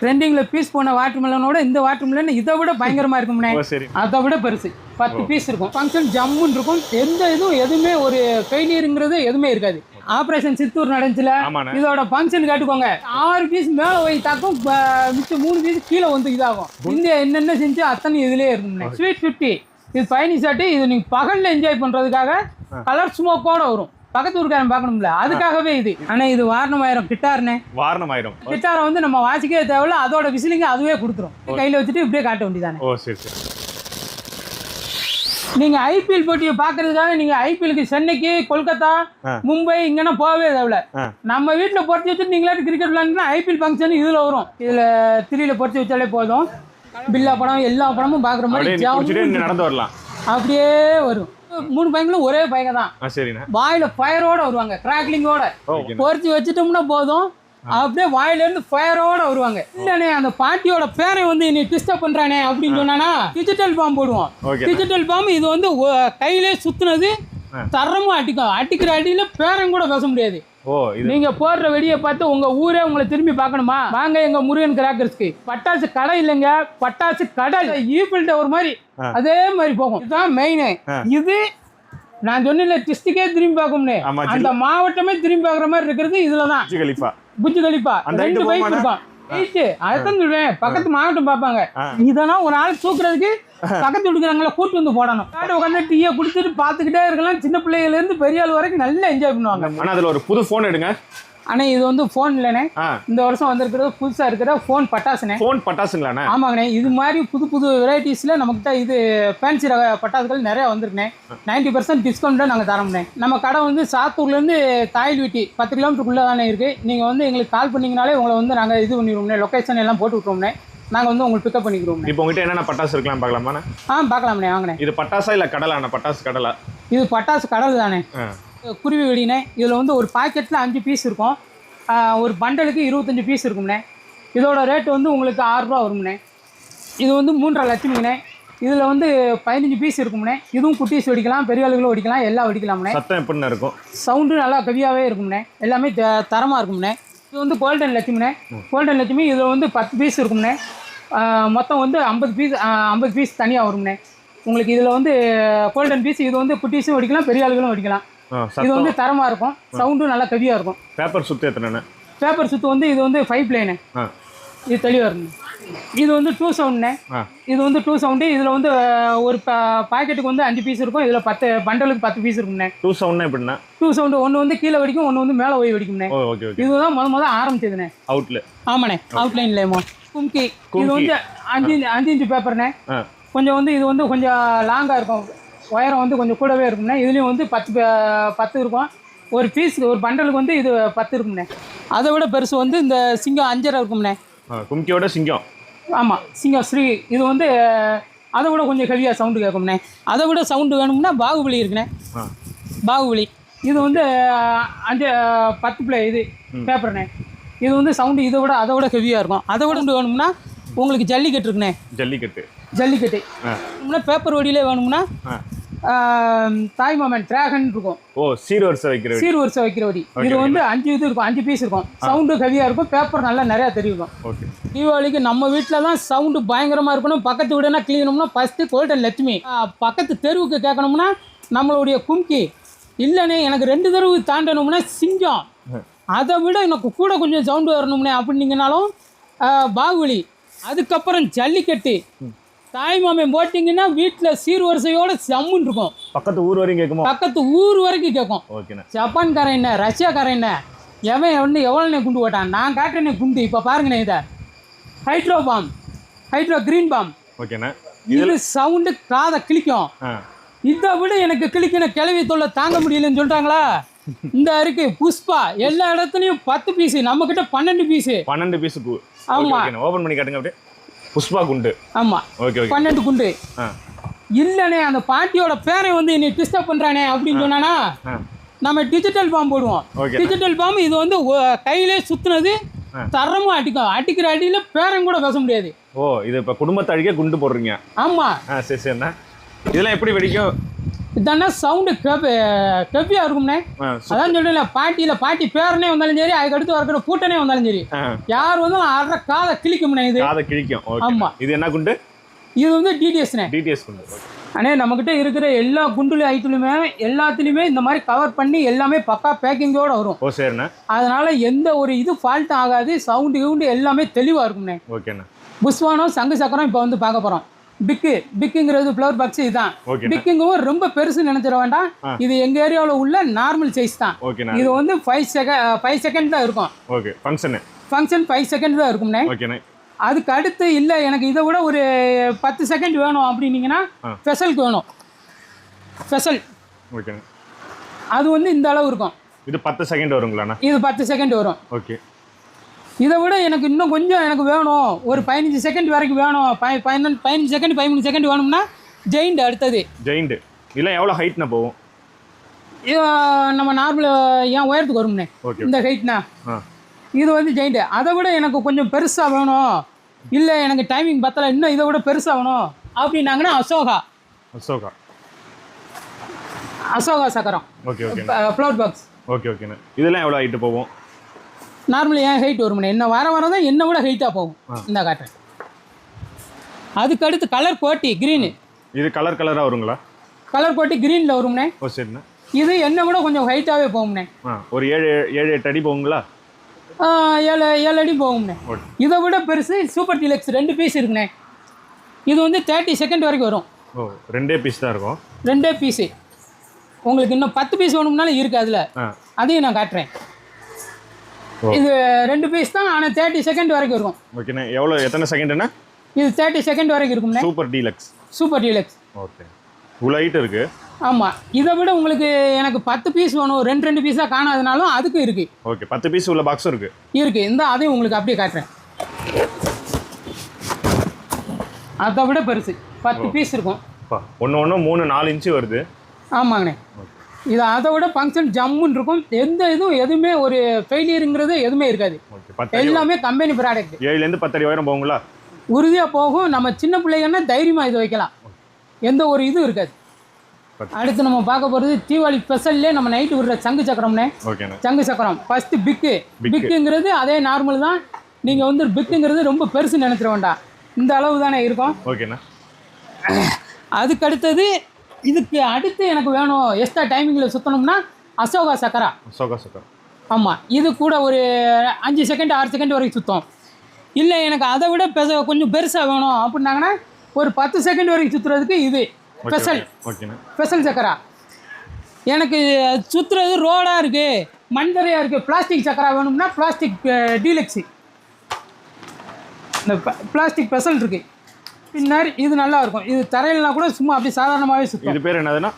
ட்ரெண்டிங்ல பீஸ் போன வாட்டர் மெலனோட இந்த வாட்டர் மெலன் இதை விட பயங்கரமா இருக்கும்னே ஓ சரி. அதை விட பெருசு. பத்து பீஸ் இருக்கும். ஃபங்க்ஷன் ஜம்முன்னு இருக்கும். எந்த இதுவும் எதுவுமே ஒரு ஃபெயிலியருங்கிறது எதுவுமே இருக்காது. ஆப்ரேஷன் சித்தூர் நடந்துச்சுல இதோட ஃபங்க்ஷன் கேட்டுக்கோங்க. ஆறு பீஸ் மேலே போய் தாக்கும் மிச்சம் மூணு பீஸ் கீழே வந்து இதாகும். இந்த என்னென்ன செஞ்சு அத்தனை இதுலயே இருக்கும் ஸ்வீட் ஃபிஃப்டி இது பயணி சாட்டு இது நீங்க பகல்ல என்ஜாய் பண்றதுக்காக கலர் ஸ்மோக்கோட வரும். பக்கத்து ஊருக்காரன் பார்க்கணும்ல? அதுக்காகவே இது. ஆனா இது வாரணமாயிரம். கிட்டார்னே வாரணம் ஆயிரும் கிட்டாரை வந்து நம்ம வாசிக்கவே தேவையில்ல. அதோட விசிலிங்க அதுவே கொடுத்துரும். கையில வச்சுட்டு இப்படியே காட்ட வேண்டியதானே ஓ சரி சரி. நீங்க ஐபிஎல் போட்டியை பாக்குறதுக்காக நீங்க ஐபிஎலுக்கு சென்னைக்கு கொல்கத்தா. மும்பை இங்கன்னா போகவே தேவையில்ல. நம்ம வீட்டுல பொறுத்து வச்சுட்டு நீங்களாட்டு கிரிக்கெட் விளையாண்டுனா ஐபிஎல் ஃபங்க்ஷன் இதுல வரும். இதுல திரியில பொறுத்து வச்சாலே போதும். பில்லா படம் எல்லா படமும் பாக்குற மாதிரி நடந்து வரலாம். அப்படியே வரும். மூணு பையங்களும் ஒரே பையங்க தான் சரிண்ணே. வாயில ஃபயரோட வருவாங்க கிராக்லிங்கோட பொறிச்சு வச்சுட்டோம்னா போதும். அப்படியே வாயில இருந்து ஃபயரோட வருவாங்க. இல்லனே அந்த பாட்டியோட பேரை வந்து நீ டிஸ்டர்ப் பண்றானே அப்படின்னு சொன்னானா டிஜிட்டல் பாம்பு போடுவோம். டிஜிட்டல் பாம்பு இது வந்து கையிலே சுத்துனது ஆ. தரமா அடிக்கும். அடிக்கிற அடியில பேரம் கூட பேச முடியாது. நீங்க போடுற வெடியை பார்த்து உங்க ஊரே உங்களை திரும்பி பார்க்கணுமா? வாங்க எங்க முருகன் கிராக்கர்ஸ்க்கு. பட்டாசு கடை இல்லைங்க. பட்டாசு கடல் ஈபிள் ஒரு மாதிரி. அதே மாதிரி போகும். இதுதான் மெயின். இது நான் சொன்ன டிஸ்ட்ரிக்டே திரும்பி பார்க்கும்னு. அந்த மாவட்டமே திரும்பி பார்க்குற மாதிரி இருக்கிறது இதுலதான். புஜ் கலிஃபா புஜ்ஜு கலிப்பா. அந்த ரெண்டு போகுமாண்ணே? இருக்கும். அதைத்தான் சொல்றேன். பக்கத்து மாவட்டம் பார்ப்பாங்க. ஆ. இதெல்லாம் ஒரு ஆள் தூக்குறதுக்கு பக்கத்து வீட்டுக்காரங்கள கூட்டு வந்து போடணும். உட்காந்து டீயை குடிச்சிட்டு பார்த்துக்கிட்டே இருக்கலாம். சின்ன பிள்ளையில இருந்து பெரிய ஆள் வரைக்கும் நல்லா என்ஜாய் பண்ணுவாங்க. ஆனா அதுல ஒரு புது போன் எடுங்க. ஆனா இது வந்து ஃபோன் இல்லைண்ணே. இந்த வருஷம் வந்திருக்கிறது புதுசா இருக்கிற ஃபோன் பட்டாசுனே போன் பட்டாசுங்களாண்ணே ஆமாங்கண்ணே இது மாதிரி புது புது வெரைட்டிஸ்ல நம்மகிட்ட இது ஃபேன்சி ரக பட்டாசுகள் நிறைய வந்திருக்குண்ணே. நைன்டி பர்சன்ட் டிஸ்கவுண்ட்ல நாங்கள் தரோம்ண்ணே. நம்ம கடை வந்து சாத்தூர்லேருந்து தாயில்வீட்டி பத்து கிலோமீட்டருக்குள்ளே தானே இருக்கு. நீங்கள் வந்து எங்களுக்கு கால் பண்ணீங்கனாலே உங்களை வந்து நாங்கள் இது பண்ணிடுவோம்ண்ணே லொக்கேஷன் எல்லாம் போட்டு விட்ருவோம்ண்ணே நாங்கள் வந்து உங்களுக்கு பிக்கப் பண்ணிக்கிறோம்ண்ணே. இப்போ உங்ககிட்ட என்னென்ன பட்டாசு இருக்கலாம் பார்க்கலாமாண்ணே ஆ பார்க்கலாம்ண்ணே வாங்கண்ணே. இது பட்டாசா இல்ல கடலாண்ணே பட்டாசு கடலா? இது பட்டாசு கடல் தானே குருவி வெடினே இதில் வந்து ஒரு பாக்கெட்டில் அஞ்சு பீஸ் இருக்கும். ஒரு பண்டலுக்கு இருபத்தஞ்சி பீஸ் இருக்கும்ண்ணே இதோட ரேட் வந்து உங்களுக்கு ஆறுரூவா வரும்ண்ணே இது வந்து மூன்றரை லட்சமிங்கண்ணே இதில் வந்து பதினஞ்சு பீஸ் இருக்கும்ண்ணே இதுவும் குட்டீஸ் வெடிக்கலாம் பெரிய ஆளுகளும் வெடிக்கலாம் எல்லாம் வெடிக்கலாம்ண்ணே சத்தம் எப்படிண்ணே இருக்கும்? சவுண்டு நல்லா கவியாகவே இருக்கும்ண்ணே எல்லாமே த- தரமா இருக்கும்ண்ணே இது வந்து கோல்டன் லட்சுமிண்ணே கோல்டன் லட்சுமி இதில் வந்து பத்து பீஸ் இருக்கும்ண்ணே மொத்தம் வந்து ஐம்பது பீஸ் ஐம்பது பீஸ் தனியாக வரும்ண்ணே உங்களுக்கு இதில் வந்து கோல்டன் பீஸ் இது வந்து குட்டீஸும் வெடிக்கலாம் பெரிய ஆளுகளும் வெடிக்கலாம். இது வந்து தரமா இருக்கும். சவுண்டும் நல்லா கவியா இருக்கும். பேப்பர் சுத்து எத்தனைண்ணே பேப்பர் சுத்து வந்து இது வந்து ஃபைவ் பிளேனு இது தெளிவாக இருக்கும் இது வந்து டூ சவுண்ட்னே ஆ. இது வந்து டூ சவுண்டு இதில் வந்து ஒரு பாக்கெட்டுக்கு வந்து அஞ்சு பீஸ் இருக்கும். இதில் பத்து பண்டலுக்கு பத்து பீஸ் இருக்கும்ண்ணே. டூ சவுண்ட்னா எப்படிண்ணே? டூ சவுண்டு ஒன்று வந்து கீழே வெடிக்கும் ஒன்று வந்து மேலே போய் வெடிக்கும்ண்ணே. இதுதான் முத முத ஆரம்பிச்சதுண்ணே. அவுட்ல ஆமாண்ணே. அவுட்லைன்லேயுமோ கும்கி. இது. வந்து அஞ்சு அஞ்சு இன்ச்சு பேப்பர்ண்ணே கொஞ்சம் வந்து இது வந்து கொஞ்சம் லாங்காக இருக்கும். உயரம் வந்து கொஞ்சம் கூடவே இருக்கும்ண்ணே. இதுலேயும் வந்து பத்து பத்து இருக்கும். ஒரு பீஸ் ஒரு பண்டலுக்கு வந்து இது பத்து இருக்கும்ண்ணே. அதை விட பெருசு வந்து இந்த சிங்கம் அஞ்சரை இருக்கும்ண்ணே. கும்கியோட சிங்கம். ஆமாம் சிங்கம் ஸ்ரீ இது வந்து அதை விட கொஞ்சம் ஹெவியாக சவுண்டு கேட்கும்ண்ணே. அதை விட சவுண்டு வேணும்னா பாகுபலி இருக்குண்ணே. பாகுபலி. இது வந்து அஞ்சு பத்து பிளே இது பேப்பர்ண்ணே இது வந்து சவுண்டு இதை விட அதை விட ஹெவியாக இருக்கும். அதை விட வேணும்னா உங்களுக்கு ஜல்லிக்கட்டு இருக்குண்ணே. ஜல்லிக்கட்டு. ஜல்லிக்கட்டு. பேப்பர் வடியிலே வேணும்னா தாய் மாமன் டிராகன் இருக்கும். ஓ சீர் வரிசை வைக்கிற சீர் வரிசை வைக்கிற வடி. இது வந்து அஞ்சு இது இருக்கும் அஞ்சு பீஸ் இருக்கும். சவுண்டு ஹெவியாக இருக்கும் பேப்பர் நல்லா நிறையா தெரியும். ஓகே தீபாவளிக்கு நம்ம வீட்டில் தான் சவுண்டு பயங்கரமாக இருக்கணும். பக்கத்து வீடுனா கிளீனம்னா ஃபஸ்ட்டு கோல்டன் லட்சுமி. பக்கத்து தெருவுக்கு கேட்கணும்னா நம்மளுடைய கும்கி. இல்லைண்ணே எனக்கு ரெண்டு தெருவு தாண்டணும்னா சிங்கம். அதை விட எனக்கு கூட கொஞ்சம் சவுண்டு வரணும்னே அப்படின்னீங்கனாலும் பாகுபலி. அதுக்கப்புறம் ஜல்லிக்கட்டு. தாய் மாமன் போட்டிங்கன்னா வீட்டில் சீர்வரிசையோட செம்முன்னு இருக்கும். பக்கத்து ஊர் வரையும் கேட்குமோ? பக்கத்து ஊர் வரைக்கும் கேட்கும். ஓகேண்ணே ஜப்பான்காரன் என்ன? ரஷ்யாக்காரன் என்ன? எவன் வந்து எவ்வளோண்ணே குண்டு போட்டான்? நான் காட்டுறேனே குண்டு. இப்போ பாருங்கண்ணே இதை. Hydro bomb hydro green bomb ஓகேண்ணே இது சவுண்டு காதை கிழிக்கும். ஆ. இதை விட எனக்கு கிழிக்கிற கிளவி தொல்லை தாங்க முடியலன்னு சொல்லிட்டாங்களா? இந்த இருக்கு புஷ்பா. எல்லா இடத்துலையும் பத்து பீஸு நம்மக்கிட்ட பன்னெண்டு பீஸு பன்னெண்டு பீஸு ஆமா. ஓப்பன் பண்ணி காட்டுங்க அப்படியே. புஷ்பா குண்டு ஓகே ஓகே பன்னெண்டு குண்டு. ஆ. இல்லைண்ணே அந்த பாட்டியோட பேரை வந்து என்னை டிஸ்டர்ப் பண்ணுறானே அப்படின்னு சொன்னானா? நம்ம டிஜிட்டல் பாம் போடுவோம். டிஜிட்டல் பாம் இது வந்து கையிலே சுத்துனது. தரமா அடிக்கும். அடிக்கிற அடியில பேரம் கூட பேச முடியாது. ஓ இது இப்போ குடும்பத்தை அழிக்க குண்டு போடுறீங்க. ஆமா. சரி சரிண்ணா இதெல்லாம் எப்படி வெடிக்கும்? இதானா சவுண்டு ஆ, சு- அதான் சொல்றேன்ல பாட்டியில் பாட்டி பேரனே வந்தாலும் சரி அதுக்கு அடுத்து இருக்கிற பூட்டனே வந்தாலும் சரி யார் வந்தாலும் அரை காதை கிளிக்கும்ண்ணே இது. காதை கிழிக்கும். ஓகே. ஆமா. இது என்ன குண்டு? இது வந்து டிடிஎஸ்ண்ணே டிடிஎஸ் குண்டு. அண்ணே நம்மக்கிட்ட இருக்கிற எல்லா குண்டுலி ஐட்டலுமே எல்லாத்துலேயுமே இந்த மாதிரி கவர் பண்ணி எல்லாமே பக்கா பேக்கிங்கோடு வரும். ஓ சரிண்ணே. அதனால் எந்த ஒரு இது ஃபால்ட்டும் ஆகாது சவுண்டு கிவுண்டு எல்லாமே தெளிவாக இருக்கும்ண்ணே ஓகேண்ணே. புஷ்வானம் சங்கு சக்கரம் இப்போ வந்து பார்க்க போகிறோம் பிக்கு பிக்குங்கிறது ஃப்ளவர் பாக்ஸ் இதுதான். பிக்குங்கவும் ரொம்ப பெருசு நினைச்சிட வேண்டாம். இது எங்கள் ஏரியாவில் உள்ள நார்மல் சைஸ் தான். இது வந்து ஃபைவ் செகண்ட் ஃபைவ் செகண்ட் தான் இருக்கும். Okay function function five second தான் இருக்கும்ண்ணே ஓகேண்ணே அதுக்கு அடுத்து இல்லை எனக்கு இதை விட ஒரு பத்து செகண்ட் வேணும் அப்படின்னீங்கன்னா. ஸ்பெஷலுக்கு வேணும். ஸ்பெஷல் ஓகேண்ணே அது வந்து இந்த அளவு இருக்கும். இது பத்து செகண்ட் வருங்களாண்ணா இது பத்து செகண்ட் வரும். ஓகே இதை விட எனக்கு இன்னும் கொஞ்சம் எனக்கு வேணும். ஒரு பதினஞ்சு செகண்ட் வரைக்கும் வேணும். பதினஞ்சு பதினஞ்சு செகண்ட் பதிமூணு செகண்ட் வேணும்னா ஜெயிண்ட் அடுத்தது. ஜெயிண்ட். இதெல்லாம் எவ்வளோ ஹைட்னா போகும்? இது நம்ம நார்மல் ஏன் உயரத்துக்கு வரும்னே. ஓகே இந்த ஹைட்னா இது வந்து ஜெயிண்ட். அதை விட எனக்கு கொஞ்சம் பெருசாக வேணும். இல்லை எனக்கு டைமிங் பத்தலை. இன்னும் இதை விட பெருசாக வேணும். அப்படின்னாங்கன்னா அசோகா. அசோகா. அசோகா சக்கரம். ஓகே ஓகேண்ணே ஃப்ளவர் பாக்ஸ் ஓகே ஓகேண்ணே இதெல்லாம் எவ்வளோ ஹைட்டு போகும்? நார்மலி ஏன் ஹைட் வரும்னே என்ன வர வர தான் என்ன விட ஹைட்டாக போகும். இந்த காட்டுறேன் அதுக்கு அடுத்து கலர் கோட்டி க்ரீனு இது கலர் கலராக வருங்களா? கலர் கோட்டி க்ரீனில் வரும்னே. ஓ சரிண்ணே. இது என்னை விட கொஞ்சம் ஹைட்டாகவே போகும்ண்ணே ஆ ஒரு ஏழு ஏழு எட்டு அடி போகுங்களா? ஏழு ஏழு அடி போகும்ண்ணே இதை விட பெருசு சூப்பர் டீலக்ஸ் ரெண்டு பீஸ் இருக்குண்ணே. இது வந்து தேர்ட்டி செகண்ட் வரைக்கும் வரும். ஓ ரெண்டே பீஸ் தான் இருக்கும். ரெண்டே பீஸு உங்களுக்கு இன்னும் பத்து பீஸ் வேணும்னாலும் இருக்குது அதில். அதையும் நான் காட்டுறேன். இது ரெண்டு பீஸ் தான். ஆனால் தேர்ட்டி செகண்ட் வரைக்கும் இருக்கும். ஓகேண்ணே எவ்வளோ எத்தனை செகண்டுண்ணே இது தேர்ட்டி செகண்ட் வரைக்கும் இருக்கும்ண்ணே. Super deluxe super deluxe okay இவ்வளோ ஹைட் இருக்குது ஆமாம் இதை விட உங்களுக்கு எனக்கு பத்து பீஸ் வேணும். ரெண்டு ரெண்டு பீஸாக காணாதனாலும் அதுக்கும் இருக்குது ஓகே பத்து பீஸ் உள்ள பாக்ஸும் இருக்குது இருக்குது இந்த அதையும் உங்களுக்கு அப்படியே காட்டுறேன். அதை விட பெருசு. பத்து பீஸ் இருக்கும். ஒன்று ஒன்று மூணு நாலு இன்ச்சு வருது. ஆமாங்கண்ணே. இது அதை விட ஃபங்க்ஷன் ஜம்முன்னு இருக்கும். எந்த இதுவும் எதுவுமே ஒரு ஃபெயிலியருங்கிறது எதுவுமே இருக்காது. எல்லாமே கம்பெனி ப்ராடக்ட் ஏழுலேருந்து பத்து அடி உயரம் போகுங்களா? உறுதியாக போகும். நம்ம சின்ன பிள்ளைங்கன்னா தைரியமாக இது வைக்கலாம். எந்த ஒரு இதுவும் இருக்காது. அடுத்து நம்ம பார்க்க போகிறது தீபாவளி ஸ்பெஷல்லே நம்ம நைட்டு விடுற சங்கு சக்கரம்னே. சங்கு சக்கரம். ஃபஸ்ட்டு பிக்கு பிக்கு. பிக்குங்கிறது அதே நார்மல் தான். நீங்கள் வந்து பிக்குங்கிறது ரொம்ப பெருசு நினைச்சிட வேண்டாம். இந்த அளவு தானே இருக்கும். ஓகேண்ணே அதுக்கு அடுத்தது இதுக்கு அடுத்து எனக்கு வேணும் எக்ஸ்ட்ரா டைமிங்கில் சுற்றணும்னா அசோகா சக்கரா. சோகா சோகா ஆமாம் இது கூட ஒரு அஞ்சு செகண்ட் ஆறு செகண்ட் வரைக்கும் சுத்தம். இல்லை எனக்கு அதை விட பெச கொஞ்சம் பெருசாக வேணும் அப்படின்னாங்கன்னா ஒரு பத்து செகண்ட் வரைக்கும் சுற்றுறதுக்கு இது. ஸ்பெஷல் ஸ்பெஷல் சக்கரா. எனக்கு சுற்றுறது ரோடாக இருக்குது மண்தரையாக இருக்குது பிளாஸ்டிக் சக்கரா வேணும்னா பிளாஸ்டிக் டீலக்ஸு இந்த பிளாஸ்டிக் ஸ்பெஷல் இருக்குது பின்னர் இது நல்லா இருக்கும் இது தரையிலனா கூட சும்மா அப்படி சாதாரணமாகவே சுற்றும் இது பேர் என்னதுன்னா?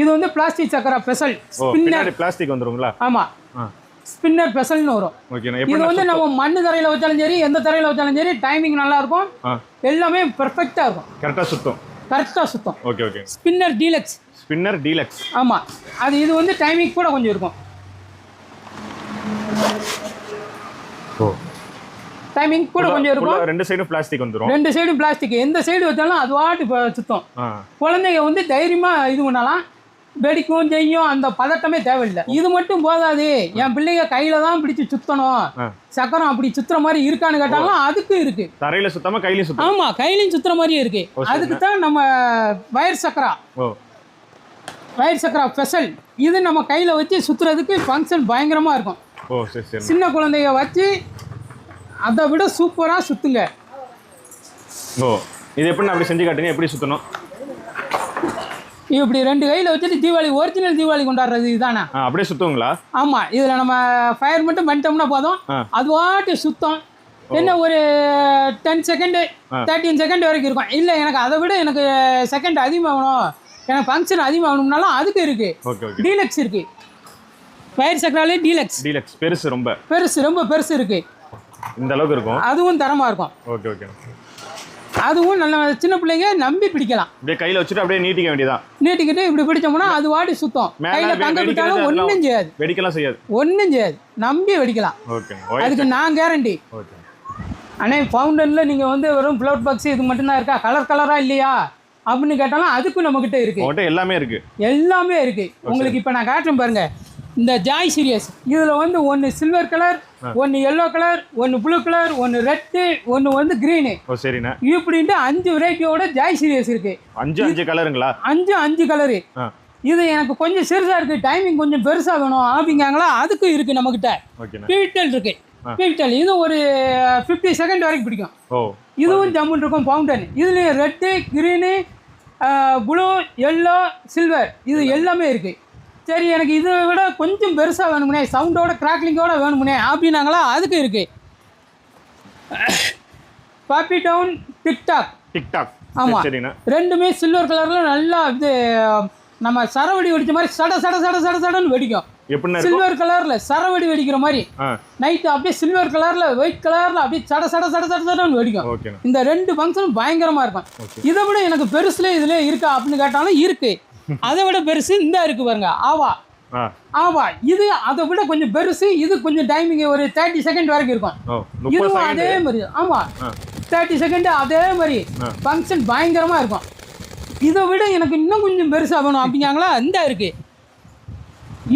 இது வந்து பிளாஸ்டிக் சக்கரா ஸ்பின்னர் பின்னாடி பிளாஸ்டிக் வந்துருங்களா? ஆமாம் ஸ்பின்னர் ஸ்பெஷல்னு வரும். இது வந்து நம்ம மண்ணு தரையில் வச்சாலும் சரி எந்த தரையில் வச்சாலும் சரி டைமிங் நல்லா இருக்கும் எல்லாமே பெர்ஃபெக்டாக இருக்கும். கரெக்டாக சுத்தம். கரெக்டாக சுத்தம். Okay okay spinner deluxe spinner deluxe ஆமாம் அது இது வந்து டைமிங் கூட கொஞ்சம் இருக்கும். ஓ. டைமிங் கூட கொஞ்சம் இருக்கும். ரெண்டு சைடும் பிளாஸ்டிக் வந்துரும். ரெண்டு சைடும் பிளாஸ்டிக் எந்த சைடு வச்சாலும் அது வாட்டு சுத்தம். குழந்தைங்க வந்து தைரியமாக இது பண்ணலாம். வெடிக்கும் செய்யும் அந்த பதட்டமே தேவையில்லை. இது மட்டும் போதாது. என் பிள்ளைங்க கையில தான் பிடிச்சு சுத்தணும். சக்கரம் அப்படி சுத்துற மாதிரி இருக்கான்னு கேட்டாலும் அதுக்கு இருக்கு. தரையில சுத்தாம கையிலயும் சுத்தம் ஆமா கையிலையும் சுத்துற மாதிரியே இருக்கு. அதுக்கு தான் நம்ம வயர் சக்கரா. வயர் சக்கரா ஸ்பெஷல். இது நம்ம கையில வச்சு சுத்துறதுக்கு ஃபங்க்ஷன் பயங்கரமா இருக்கும். சின்ன குழந்தைங்க வச்சு அதை விட சூப்பரா சுத்துங்க. ஓ இது எப்படி அப்படி செஞ்சு காட்டுங்க எப்படி சுத்தணும்? இப்படி ரெண்டு கையில வச்சுட்டு தீபாவளி ஒரிஜினல் தீபாவளி கொண்டாடுறது இதுதானே? அப்படியே சுத்துவங்களா? ஆமா இதுல நம்ம ஃபயர் மட்டும் பண்ணிட்டோம்னா போதும். அது வாட்டு சுத்தம். என்ன ஒரு டென் செகண்டு. தேர்ட்டின் செகண்ட் வரைக்கும் இருக்கும். இல்லை எனக்கு அதை விட எனக்கு செகண்ட் அதிகமாகணும். எனக்கு ஃபங்க்ஷன் அதிகமாகணும்னாலும் அதுக்கு இருக்கு. டீலக்ஸ் இருக்கு. ஃபயர் சக்கராலே டீலக்ஸ் டீலக்ஸ் பெருசு ரொம்ப. பெருசு ரொம்ப பெருசு இருக்கு. இந்த அளவுக்கு இருக்கும்? அதுவும் தரமா இருக்கும். ஓகே ஓகே அதுவும் நல்ல சின்ன பிள்ளைங்க நம்பி பிடிக்கலாம். அப்படியே கையில வச்சுட்டு அப்படியே நீட்டிக்க வேண்டியதான் நீட்டிக்கிட்டு இப்படி பிடிச்சோம்னா அது வாடி சுத்தம். கையில தங்க விட்டாலும் ஒன்றும் செய்யாது. வெடிக்கலாம் செய்யாது. ஒன்றும் செய்யாது. நம்பி வெடிக்கலாம். ஓகே அதுக்கு நான் கேரண்டி ஓகே அண்ணே ஃபவுண்டனில் நீங்கள் வந்து வெறும் ஃப்ளவர் பாக்ஸ் இது மட்டும்தான் இருக்கா? கலர் கலராக இல்லையா? அப்படின்னு கேட்டாலும் அதுக்கும் நம்மக்கிட்ட இருக்கு. எல்லாமே இருக்கு. எல்லாமே இருக்கு. உங்களுக்கு இப்போ நான் காட்டுறேன் பாருங்க. இந்த ஜாய் சீரியஸ் இதில் வந்து ஒன்று சில்வர் கலர் ஒன்று எல்லோ கலர் ஒன்று ப்ளூ கலர் ஒன்று ரெட்டு ஒன்று வந்து க்ரீனு சரிண்ணே. இப்படின்ட்டு அஞ்சு வெரைட்டியோட ஜாய் சீரியஸ் இருக்கு. அஞ்சு அஞ்சு கலருங்களா அஞ்சு அஞ்சு கலரு இது எனக்கு கொஞ்சம் சிறுசாக இருக்குது டைமிங் கொஞ்சம் பெருசாக வேணும். அப்படிங்காங்களா அதுக்கும் இருக்குது நம்மக்கிட்ட பீட்டல் இருக்கு. பீட்டல் இது ஒரு ஃபிஃப்டி செகண்ட் வரைக்கும் பிடிக்கும். இதுவும் ஜம்முன் இருக்கும் ஃபவுண்டன் இதுலேயும் red green blue yellow silver இது எல்லாமே இருக்குது சரி எனக்கு இதை விட கொஞ்சம் பெருசாக வேணுமுனே சவுண்டோட கிராக்லிங்கோட வேணுமுனே அப்படின்னாங்களா? அதுக்கு இருக்குது பாப்பி டவுன் டிக்டாக் டிக்டாக் ஆமா. சரிண்ணே. ரெண்டுமே சில்வர் கலரில் நல்லா இது நம்ம சரவெடி வெடிச்ச மாதிரி சட சட சட சட சடன்னு வெடிக்கும். சில்வர் கலரில் சரவெடி வெடிக்கிற மாதிரி. நைட்டு அப்படியே சில்வர் கலரில் ஒயிட் கலரில் அப்படியே சட சட சட சட சடன்னு வெடிக்கும். இந்த ரெண்டு ஃபங்க்ஷனும் பயங்கரமாக இருக்கும். இதை விட எனக்கு பெருசுல இதில் இருக்கா அப்படின்னு கேட்டாலும் இருக்கு. அதை விட பெருசு இந்த இருக்கு பாருங்க. ஆவா. ஆ. ஆவா. இது அதை விட கொஞ்சம் பெருசு இது கொஞ்சம் டைமிங் ஒரு தேர்ட்டி செகண்ட் வரைக்கும் இருக்கும். இதுவும் அதே மாதிரி. ஆமா. தேர்ட்டி செகண்ட் அதே மாதிரி. ஃபங்க்ஷன் பயங்கரமாக இருக்கும். இதை விட எனக்கு இன்னும் கொஞ்சம் பெருசாக வேணும். அப்படிங்காங்களா? இந்த இருக்கு.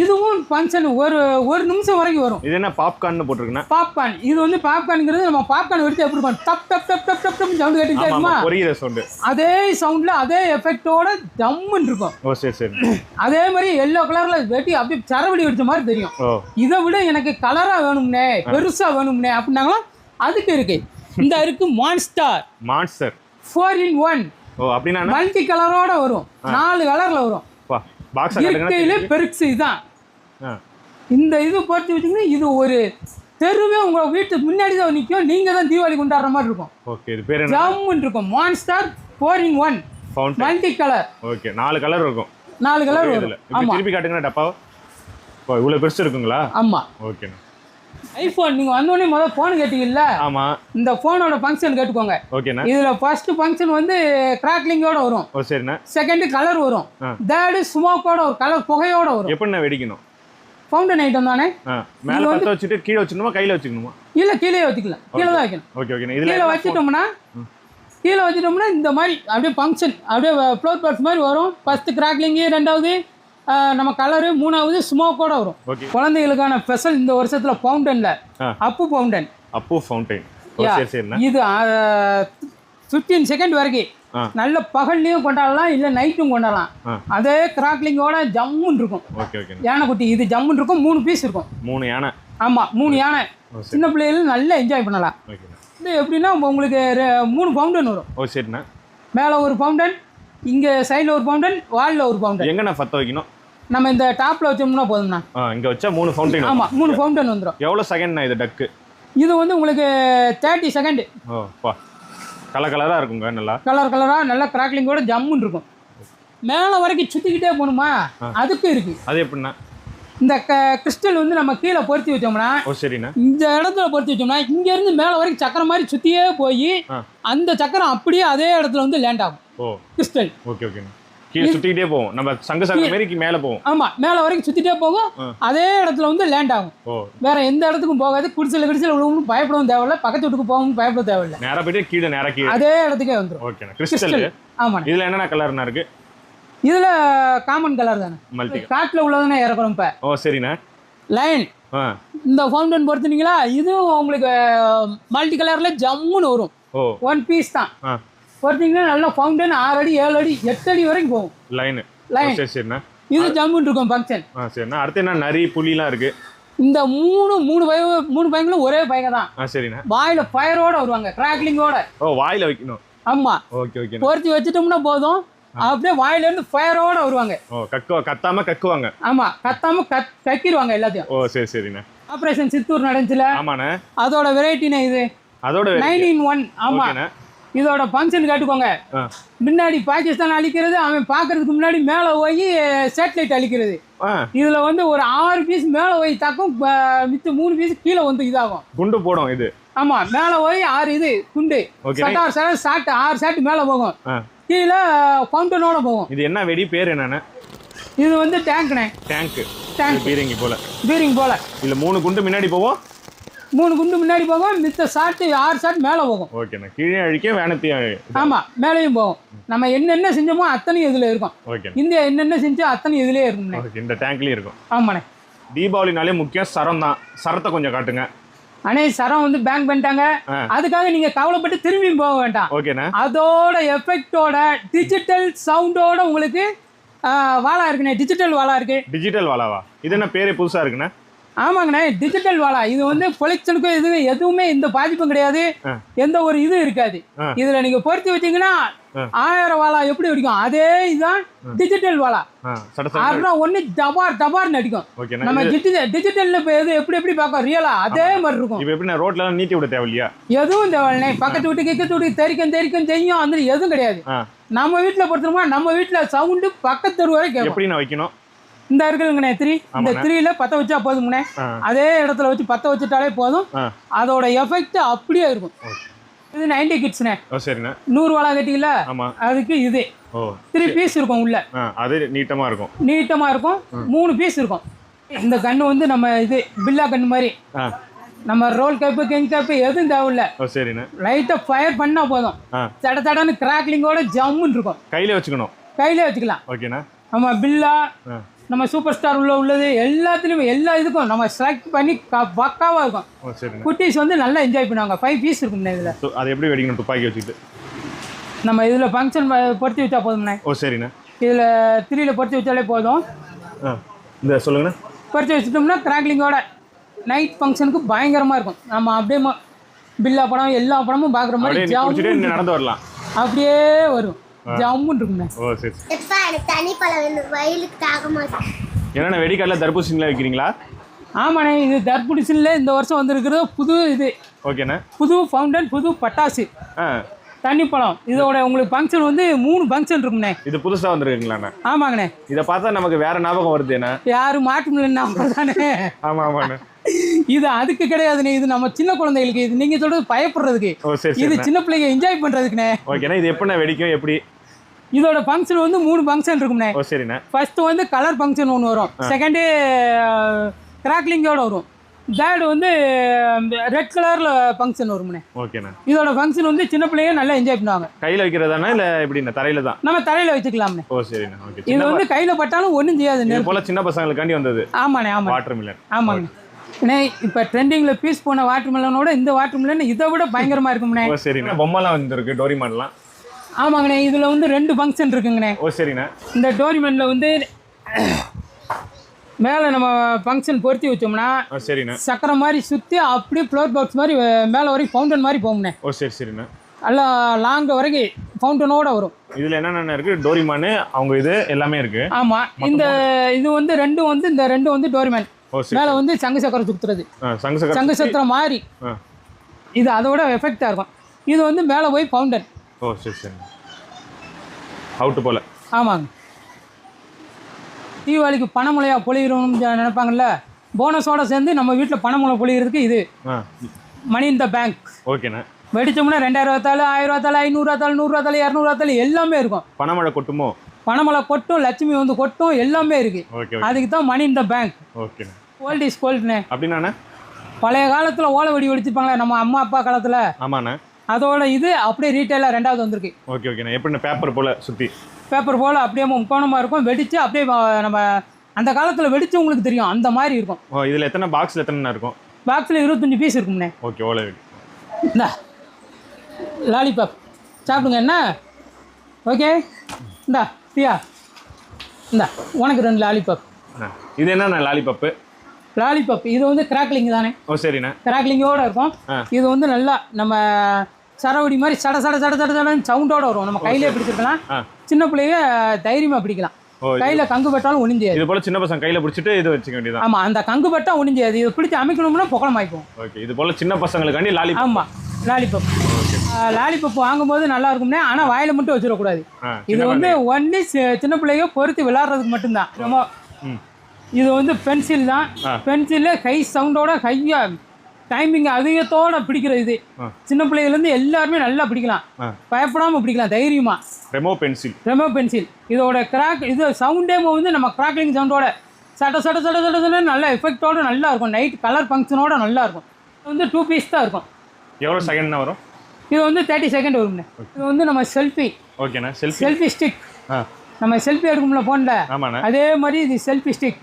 இதுவும் ஃபங்க்ஷன் ஒரு ஒரு நிமிஷம் வரைக்கும் வரும். இது என்ன பாப்கார்ன் போட்டிருக்குண்ணே பாப்கார்ன் இது வந்து பாப்கார்னுங்கிறது நம்ம பாப்கார்ன் வெடிச்சு எப்படி டப் டப் டப் டப் டப் டப் சவுண்ட் கேட்டுக்கிட்டே இருக்குமா? பொரியிற சவுண்டு அதே சவுண்டில் அதே எஃபெக்டோட ஜம்முன்னு இருக்கும். ஓ சரி சரி. அதே மாதிரி எல்லோ கலரில் வெட்டி அப்படியே சரவடி வெடிச்ச மாதிரி தெரியும். இதை விட எனக்கு கலராக வேணும்னே பெருசாக வேணும்னே அப்படின்னாங்களா? அதுக்கு இருக்கு. இந்த இருக்கு monster monster four in one ஓ அப்படின்னா மல்டி கலரோட வரும். நாலு கலரில் வரும். பாக்ஸ் இருக்கையிலே பெருசு இதுதான் இந்த இது பொறுத்து வச்சிங்கன்னா இது ஒரு தெருவே உங்கள் வீட்டுக்கு முன்னாடி தான் நிற்கும் நீங்கள் தான் தீபாவளி கொண்டாடுற மாதிரி இருக்கும். ஓகே இது பேர் ஜம்முன்னு இருக்கும். Monster four in one multi colour okay நாலு கலர் இருக்கும். நாலு கலர் வரும். ஆமாம் திருப்பி காட்டுங்க டப்பாவை. இவ்வளோ பெருசு இருக்குங்களா? ஆமாம் ஓகேண்ணா. ஐஃபோன் நீங்கள் வந்தோடனே முதல் ஃபோன் கேட்டீங்கல்ல? ஆமா. இந்த ஃபோனோட ஃபங்க்ஷன் கேட்டுக்கோங்க. ஓகேண்ணா இதில் ஃபர்ஸ்ட் ஃபங்க்ஷன் வந்து கிராக்லிங்கோட வரும். ஓ சரிண்ணா. செகண்ட் கலர் வரும். தேர்டு ஸ்மோக்கோட ஒரு கலர் புகையோட வரும். எப்படிண்ணா வெடிக்கணும்? ஃபவுண்டன் ஐட்டம் தானே? மேலே பற்ற வச்சுட்டு கீழே வச்சுக்கணுமா கையில் வச்சுக்கணுமா? இல்லை கீழே வச்சுக்கலாம் கீழே தான் வைக்கணும். ஓகே ஓகேண்ணா இதில் கீழே வச்சுட்டோம்னா கீழே வச்சுட்டோம்னா இந்த மாதிரி அப்படியே ஃபங்க்ஷன் அப்படியே ஃப்ளோர் பர்ஸ் மாதிரி வரும். ஃபஸ்ட்டு கிராக்லிங்கு ரெண்டாவது நம்ம கலரு மூணாவது ஸ்மோக்கோட வரும். குழந்தைகளுக்கான ஸ்பெஷல் இந்த வருஷத்தில் ஃபவுண்டனில். அப்பு ஃபவுண்டன் அப்போ ஃபவுண்டைன் இது ஃபிஃப்டீன் செகண்ட் வரைக்கும். நல்ல பகல்லையும் கொண்டாடலாம் இல்லை நைட்டும் கொண்டாடலாம். அதே கிராக்லிங்கோட ஜம்முன்னு இருக்கும். ஓகேண்ணா யானைக்குட்டி இது ஜம்முன்னு இருக்கும் மூணு பீஸ் இருக்கும். மூணு யானை. ஆமாம் மூணு யானை. சின்ன பிள்ளைகளும் நல்லா என்ஜாய் பண்ணலாம். இது எப்படின்னா உங்களுக்கு மூணு பவுண்டன் வரும். ஓ சரிண்ணா மேலே ஒரு பவுண்டன் இங்கே சைடில் ஒரு பவுண்டன் வாலில் ஒரு பவுண்டன் எங்கண்ணா பற்ற வைக்கணும்? நம்ம இந்த டாப்பில் வச்சோம்னா போதும்ண்ணா. இங்கே வச்சா மூணு ஃபவுண்டைன் ஆமாம் மூணு பவுண்டன் வந்துடும் எவ்வளோ செகண்ட்ண்ணா இது டக்கு இது வந்து உங்களுக்கு தேர்ட்டி செகண்ட் ஓ பா. கலர் கலராக இருக்குங்க நல்லா? கலர் கலராக நல்லா கிராக்லிங்கோட ஜம்முன்னு இருக்கும். மேலே வரைக்கும் சுற்றிக்கிட்டே போகணுமா? அதுக்கும் இருக்குது அது எப்படிண்ணா? இந்த க கிறிஸ்டல் வந்து நம்ம கீழே பொருத்தி வச்சோம்னா ஓ சரிண்ணா. இந்த இடத்துல பொருத்தி வச்சோம்னா இங்கேருந்து மேலே வரைக்கும் சக்கரம் மாதிரி சுற்றியே போய். அந்த சக்கரம் அப்படியே அதே இடத்துல வந்து லேண்ட் ஆகும். ஓ. கிறிஸ்டல் ஓகே ஓகேண்ணா. கீழே சுற்றிக்கிட்டே போவோம் நம்ம சங்க சங்க மாரி மேலே போவோம் ஆமாம் மேலே வரைக்கும் சுற்றிட்டே போகும். அதே இடத்துல வந்து லேண்ட் ஆகும். வேற எந்த இடத்துக்கும் போகாது. குடிசையில் குடிசையில் விழுவும் பயப்படவும் தேவையில்ல. பக்கத்து வீட்டுக்கு போகவும் பயப்பட தேவையில்ல. நேராக போயிட்டு கீழே நேராக கீழே. அதே இடத்துக்கே வந்துடும் ஓகேண்ணா. கிறிஸ்டல் ஆமாண்ணே. இதில் என்னென்ன கலர்ண்ணா இருக்கு? இதில் காமன் கலர் தானே? மல்டி காட்டில் உள்ளதானே இறக்குறோம் இப்போ. ஓ சரிண்ணா. லைன் இந்த ஃபவுண்டன் பொறுத்துனீங்களா இதுவும் உங்களுக்கு மல்டி கலரில் ஜம்முன்னு வரும். ஒன் பீஸ் தான். பொறுத்தீங்கன்னா நல்லா ஃபவுண்டன் ஆறு அடி ஏழு அடி எட்டு அடி வரைக்கும் போகும். லைனு. சரி சரிண்ணா. இது ஜம்முன்னு இருக்கும் ஃபங்க்ஷன் ஆ சரிண்ணா. அடுத்து என்ன நரி புலிலாம் இருக்கு? இந்த மூணு மூணு பய மூணு பையங்களும் ஒரே பையங்க தான். சரிண்ணா. வாயில் ஃபயரோட வருவாங்க கிராக்லிங்கோட ஓ வாயில் வைக்கணும். ஆமாம் ஓகே ஓகேண்ணா. பொருத்தி வச்சுட்டோம்னா போதும். அப்படியே வாயிலேருந்து ஃபயரோட வருவாங்க. ஓ கக்குவா கத்தாம கக்குவாங்க. ஆமாம் கத்தாம கத் கக்கிடுவாங்க எல்லாத்தையும். ஓ சரி சரிண்ணா. ஆப்ரேஷன் சித்தூர் நடந்துச்சுல? ஆமாண்ணே. அதோட வெரைட்டினே இது? அதோட நைன் இன் ஒன் ஓகேண்ணா. இதோட ஃபங்க்ஷன் கேட்டுக்கோங்க. முன்னாடி பாகிஸ்தான் அழிக்கிறது அவன் பார்க்கறதுக்கு முன்னாடி மேலே போய் சேட்டலைட் அழிக்கிறது. இதில் வந்து ஒரு ஆறு பீஸ் மேலே போய் தாக்கும் ப- மிச்ச மூணு பீஸ் கீழே வந்து இதாகும். குண்டு போடும் இது. ஆமாம் மேலே போய் ஆறு இது குண்டு. சட்டார் சார் சாட்டு ஆறு சாட்டு மேலே போகும். கீழே ஃபவுண்டனோட போகும். இது என்ன வெடி? பேர் என்னண்ணே இது வந்து டேங்க்ண்ணே டேங்க்கு டேங்க் பீரங்கி போல. பீரிங் போல. இதுல மூணு குண்டு முன்னாடி போவோம் மூணு குண்டு முன்னாடி போகும் மித்த ஷாட்டு ஆறு ஷாட் மேலே போகும். ஓகேண்ணா கீழே அழிக்க வேணத்தையும் ஆமாம் மேலேயும் போகும். நம்ம என்னென்ன செஞ்சோமோ அத்தனையும் இதில் இருக்கும். ஓகே இந்தியா என்னென்ன செஞ்சோ அத்தனையும் இதுலேயே இருக்கும்ண்ணே. ஓகே இந்த டேங்க்லேயும் இருக்கும். ஆமாண்ணே. தீபாவளினாலே முக்கியம் சரம் தான் சரத்தை கொஞ்சம் காட்டுங்க. அண்ணே சரம் வந்து பேங்க் பண்ணிட்டாங்க. அதுக்காக நீங்கள் கவலைப்பட்டு திரும்பியும் போக வேண்டாம். அதோட எஃபெக்டோட டிஜிட்டல் சவுண்டோட உங்களுக்கு வாழா இருக்குண்ணே. டிஜிட்டல் வாழா இருக்கு. டிஜிட்டல் வாலாவா? இது என்ன பேரே புதுசாக இருக்குண்ணா? ஆமாங்கண்ணே டிஜிட்டல் வாழா இது வந்து பொலிக்ஷனுக்கும் இது எதுவுமே எந்த பாதிப்பும் கிடையாது. எந்த ஒரு இதுவும் இருக்காது. இதுல நீங்க பொருத்தி வச்சீங்கன்னா. ஆயிரம் வாழா எப்படி அடிக்கும் அதே இதுதான் டிஜிட்டல் வாழா ஆ சட சட அப்புறம் ஒண்ணு டபார் டபார்னு அடிக்கும். ஓகேண்ணா நம்ம டிஜிட்டல் டிஜிட்டல்ல எது எப்படி எப்படி பார்க்கோம் ரியலா அதே மாதிரி இருக்கும். இப்போ எப்படிண்ணா ரோட்லலாம் நீட்டி விட தேவையில்லையா? எதுவும் தேவையில்லை பக்கத்து வீட்டு கிக்கத்து வீட்டுக்கு தெரிக்கும் தெரிக்கும் செய்யும் அந்த எதுவும் கிடையாது. நம்ம வீட்டில் பொறுத்தோம்னா நம்ம வீட்டில் சவுண்டு பக்கத்து தெரு வரை கேட்கும் எப்படிண்ணா வைக்கணும்? இந்த இருக்குதுங்கண்ணே த்ரீ. இந்த. த்ரீல பற்ற வச்சா போதுங்கண்ணே அதே இடத்துல வச்சு பற்ற வச்சுட்டாலே போதும். அதோட எஃபெக்ட் அப்படியே இருக்கும். இது நைன்டி கிட்ஸ்ண்ணே சரிண்ணா. நூறு வாழை கட்டிக்கல ஆமாம் அதுக்கு இது. த்ரீ பீஸ் இருக்கும் உள்ள. அது நீட்டமாக இருக்கும். நீட்டமாக இருக்கும். மூணு பீஸ் இருக்கும். இந்த கன்று வந்து நம்ம இது பில்லா கன்று மாதிரி. நம்ம ரோல் கேப்பு கெங் கேப்பு எதுவும் தேவையில்ல. சரிண்ணா. லைட்டாக ஃபயர் பண்ணால் போதும். தட தடன்னு கிராக்லிங்கோட ஜம்முன்னு இருக்கும். கையிலே வச்சுக்கணும். கையிலே வச்சுக்கலாம். ஓகேண்ணா. நம்ம பில்லா நம்ம சூப்பர் ஸ்டார் உள்ள உள்ளது எல்லாத்துலேயுமே எல்லா இதுக்கும் நம்ம செலக்ட் பண்ணி பக்காவாக இருக்கும். குட்டீஸ் வந்து நல்லா என்ஜாய் பண்ணுவாங்க. ஃபைவ் பீஸ் இருக்கும்ண்ணே இதில். அதை எப்படி வெடிக்கணும்? துப்பாக்கி வச்சுக்கிட்டு. நம்ம இதில் ஃபங்க்ஷன் பொருத்தி வச்சா போதும்ண்ணே. ஓ சரிண்ணா. இதில் த்ரீல பொருத்தி வச்சாலே போதும். இந்த சொல்லுங்கண்ணா. பொருத்தி வச்சுட்டோம்னா கிராக்லிங்கோட நைட் ஃபங்க்ஷனுக்கு பயங்கரமாக இருக்கும். நம்ம அப்படியே பில்லா படம் எல்லா படமும் பார்க்குற மாதிரி நடந்து வரலாம். அப்படியே வரும். ஜம்முன்னு இருக்கும்ண்ணே ஓ சரி. எப்பா எனக்கு தனி பழம் வேணும். வயலுக்கு தாகமா இருக்கு என்னண்ணா வெடிக்கல்ல தர்பூசணிலாம் வைக்கிறீங்களா? ஆமாண்ணே இது தர்புடிசனில் இந்த வருஷம் வந்திருக்கிறது புது இது. ஓகேண்ணா. புது ஃபவுண்டன் புது பட்டாசு. ஆ. தண்ணி பழம். இதோட உங்களுக்கு ஃபங்க்ஷன் வந்து மூணு ஃபங்க்ஷன் இருக்கும்ண்ணே. இது புதுசாக வந்திருக்குங்களாண்ணா? ஆமாங்கண்ணே. இதை பார்த்தா நமக்கு வேற ஞாபகம் வருதுண்ணா யாரும் மாற்ற முடியலன்னா தானே ஆமாம் ஆமாண்ணா. இது அதுக்கு கிடையாதுண்ணே. இது நம்ம சின்ன குழந்தைகளுக்கு. இது நீங்க சொல்றது பயப்படுறதுக்கு. இது சின்ன பிள்ளைங்க என்ஜாய் பண்றதுக்குண்ணே. ஓகேண்ணா இது எப்படிண்ணா வெடிக்கும்? எப்படி? இதோட ஃபங்க்ஷன் வந்து மூணு ஃபங்க்ஷன் இருக்கும்ண்ணே. ஓ சரிண்ணா. ஃபர்ஸ்ட் வந்து கலர் ஃபங்க்ஷன் ஒன்று வரும். செகண்டு கிராக்லிங்கோட வரும். தேர்டு வந்து ரெட் கலரில் ஃபங்க்ஷன் வரும்ண்ணே. ஓகேண்ணா. இதோட ஃபங்க்ஷன் வந்து சின்ன பிள்ளைங்க நல்லா என்ஜாய் பண்ணுவாங்க. கையில் வைக்கிறதாண்ணா இல்லை எப்படிண்ணா? தரையில் தான்? நம்ம தலையில் வச்சுக்கலாம்ண்ணே. ஓ சரிண்ணா. ஓகே. இது வந்து கையில் பட்டாலும் ஒன்றும் செய்யாதுண்ணே. போல சின்ன பசங்களுக்காண்டி வந்தது. ஆமாண்ணே ஆமாண்ணே. வாட்டர் மில்லன் ஆமாங்க அண்ணே இப்போ ட்ரெண்டிங்கில் பீஸ் போன வாட்டர் மெலனோட இந்த வாட்டர் மெலன் இதை விட பயங்கரமாக இருக்கும்ண்ணே. ஓ சரிண்ணா. பொம்மைலாம் வந்துருக்கு டோரிமான்லாம் ஆமாங்கண்ணே இதில் வந்து ரெண்டு ஃபங்க்ஷன் இருக்குங்கண்ணே. ஓ சரிண்ணா. இந்த டோரிமெண்ட்டில் வந்து மேலே நம்ம ஃபங்க்ஷன் பொருத்தி வச்சோம்னா ஓ சரிண்ணா. சக்கரை மாதிரி சுற்றி அப்படியே ஃப்ளோர் பாக்ஸ் மாதிரி மேலே வரைக்கும் ஃபவுண்டன் மாதிரி போகும்ண்ணே. ஓ சரி சரிண்ணா. நல்லா லாங்க வரைக்கும் ஃபவுண்டனோட வரும். இதில் என்னென்ன இருக்குது டோரிமானு அவங்க இது எல்லாமே இருக்குது ஆமாம் இந்த இது வந்து ரெண்டும் வந்து இந்த ரெண்டும் வந்து டோரிமேன் மேலே வந்து சங்கு சக்கரை சுற்றுறது சங்க சக்கர சங்கு சத்திரம் மாதிரி இது அதோட எஃபெக்டாக இருக்கும். இது வந்து மேலே போய் ஃபவுண்டன் ஓ சரி சரிண்ணா அவுட்டு போல. ஆமாங்க. தீபாவளிக்கு பணமழையா பொழிகிறோம்னு நினைப்பாங்கல்ல? போனஸோட சேர்ந்து நம்ம வீட்டில் பணமழை பொழிகிறதுக்கு இது. மணி இந்த பேங்க் ஓகேண்ணா வெடிச்சோம்னா ரெண்டாயிரம் ரூபாத்தாள் ஆயிரம் ரூபாத்தாள் ஐநூறுவாத்தாள் நூறுரூவாத்தாள் இரநூறுவாத்தாள் எல்லாமே இருக்கும். பணமழை கொட்டுமோ? பணமழை கொட்டும் லட்சுமி வந்து கொட்டும் எல்லாமே இருக்குது ஓகே அதுக்கு தான் மணி இந்த பேங்க் ஓகேண்ணா ஓல்ட் இஸ் கோல்டுண்ணே அப்படின்னாண்ணா பழைய காலத்தில் ஓலை வெடி வெடிச்சிருப்பாங்களே நம்ம அம்மா அப்பா காலத்தில்? ஆமாண்ணா. அதோட இது அப்படியே ரீட்டெயிலாக ரெண்டாவது வந்திருக்கு. ஓகே ஓகேண்ணா. எப்படிண்ணா பேப்பர் போல் சுற்றி பேப்பர் போல் அப்படியே முக்கோணமாக இருக்கும். வெடித்து அப்படியே நம்ம அந்த காலத்தில் வெடிச்சு உங்களுக்கு தெரியும். அந்த மாதிரி இருக்கும். ஓ இதில் எத்தனை பாக்ஸில் எத்தனைண்ணா இருக்கும்? பாக்ஸில் இருபத்தஞ்சி பீஸ் இருக்கும்ண்ணே. ஓகே ஓலை வெடி. இந்தா. லாலிபாப் சாப்பிடுங்க என்ன? ஓகே. இந்தா பிரியா. இந்தா உனக்கு ரெண்டு லாலிபாப் இது என்னண்ணா லாலிபப்பு லாலிபாப். இது வந்து கிராக்லிங் தானே? ஓ சரிண்ணா. கிராக்லிங்கோட இருக்கும். இது வந்து நல்லா நம்ம சரவடி மாதிரி சட சட சட சட சடன்னு சவுண்டோட வரும். நம்ம கையிலே பிடிச்சிருக்கலாம். சின்ன பிள்ளைய தைரியமாக பிடிக்கலாம். கையில் கங்கு பட்டாலும் ஒளிஞ்சாது இது போல் சின்ன பசங்க கையில் பிடிச்சிட்டு இது வச்சுக்க வேண்டியதான் ஆமாம் அந்த கங்கு பட்டா ஒளிஞ்சாது இதை பிடிச்சி அமைக்கணும்னா புகழம் ஆயிக்கும் ஓகே இது போல் சின்ன பசங்களுக்காண்டி லாலிபப். ஆமாம் லாலிபப். லாலிபப் வாங்கும்போது நல்லா இருக்கும்னே ஆனால் வாயில மட்டும் வச்சிடக்கூடாது. இது வந்து ஒன்லி சின்ன பிள்ளைங்க பொறுத்து விளாட்றதுக்கு மட்டும்தான். ரொம்ப இது வந்து பென்சில் தான். பென்சிலில் ஹை சவுண்டோட ஹையாக டைமிங் அதிகத்தோட பிடிக்கிற இது. சின்ன பிள்ளைகள்லேருந்து எல்லாருமே நல்லா பிடிக்கலாம். பயப்படாமல் பிடிக்கலாம் தைரியமாக ரெமோ பென்சில் ரெமோ பென்சில் இதோட கிராக் இது சவுண்டே வந்து நம்ம கிராக்லிங் சவுண்டோட சட்ட சட்ட சட்ட சட்ட சட்ட நல்ல எஃபெக்டோட நல்லா இருக்கும். நைட் கலர் ஃபங்க்ஷனோட நல்லா இருக்கும். வந்து டூ பீஸ் தான் இருக்கும். எவ்வளோ செகண்ட்னா வரும்? இது வந்து தேர்ட்டி செகண்ட் வரும்ண்ணே இது வந்து நம்ம செல்ஃபி ஓகேண்ணா செல்ஃபி செல்ஃபி ஸ்டிக் நம்ம செல்ஃபி எடுக்கும்ல ஃபோனில் அதே மாதிரி இது செல்ஃபி ஸ்டிக்